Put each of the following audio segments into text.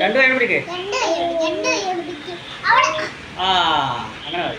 രണ്ട് കൈ പിടിക്കേ. രണ്ട് കൈ പിടിക്കേ അവിടെ ആ അങ്ങനെ മതി.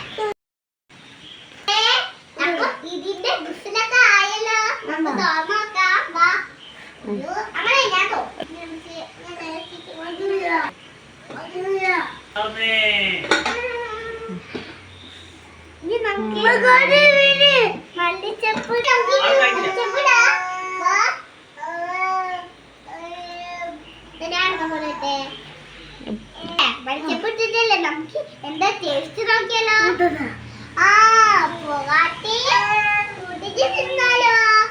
മല്ലിച്ചപ്പ് ഇട്ടിട്ടല്ലേ നമുക്ക് എന്താ ടേസ്റ്റ് നോക്കിയാലോ?